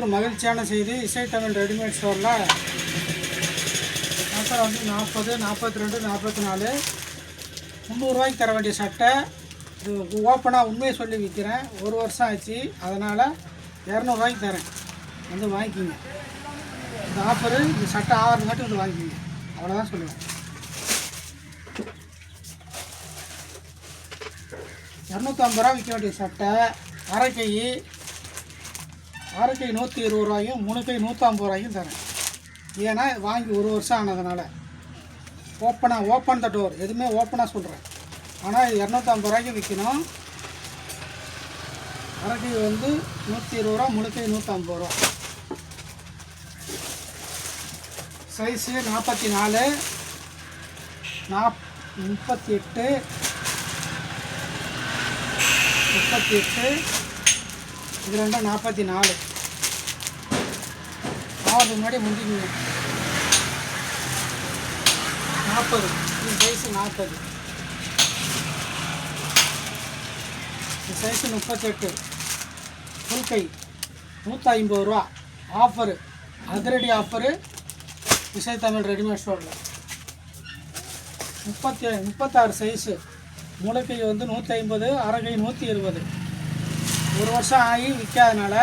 ஒரு மகிழ்ச்சியான செய்தி. இசை தமிழ் ரெடிமேட் ஸ்டோரில். சட்டை வந்து நாற்பது நாற்பத்தி ரெண்டு நாற்பத்தி நாலு முந்நூறுரூவாய்க்கு தர வேண்டிய சட்டை. இது ஓப்பனாக உண்மையை சொல்லி விற்கிறேன் ஒரு வருஷம் ஆச்சு. அதனால் இரநூறுவாய்க்கு தரேன். வந்து வாங்கிக்கிங்க. இந்த ஆஃபரு இந்த சட்டை ஆறு மட்டும் வந்து வாங்கிக்கிங்க. அவ்வளோதான் சொல்லுவேன். இரநூத்தம்பது ரூபா விற்க வேண்டிய சட்டை. அரை கை நூற்றி இருபது ரூபாயும் மூணு கை நூற்றம்பது ரூபாயும் தரேன். ஏன்னா வாங்கி ஒரு வருஷம் ஆனதுனால. ஓப்பனாக ஓப்பன் த டோர் எதுவுமே ஓப்பனாக சொல்கிறேன் ஆனால் இது இரநூத்தம்பது ரூபாய்க்கு விற்கணும் அரட்டி வந்து நூற்றி இருபது ரூபா முழுக்கை நூற்றம்பது ரூபா. சைஸு நாற்பத்தி நாலு நாப் முப்பத்தி எட்டு முப்பத்தி எட்டு இது ரெண்டும் நாற்பத்தி நாலு ஆறு முன்னாடி முடிஞ்சுங்க நாற்பது இது சைஸு நாற்பது. இது சைஸு முப்பத்தெட்டு. ஃபுல் கை. நூற்றி ஐம்பது ரூபா. ஆஃபரு அதிரடி ஆஃபரு விசைத்தமிழ் தமிழ் ரெடிமேட் ஸ்டோரில் முப்பத்தி முப்பத்தாறு சைஸு முளைக்கை வந்து நூற்றி ஐம்பது அரகை நூற்றி இருபது. ஒரு வருஷம் ஆகி விற்காதனால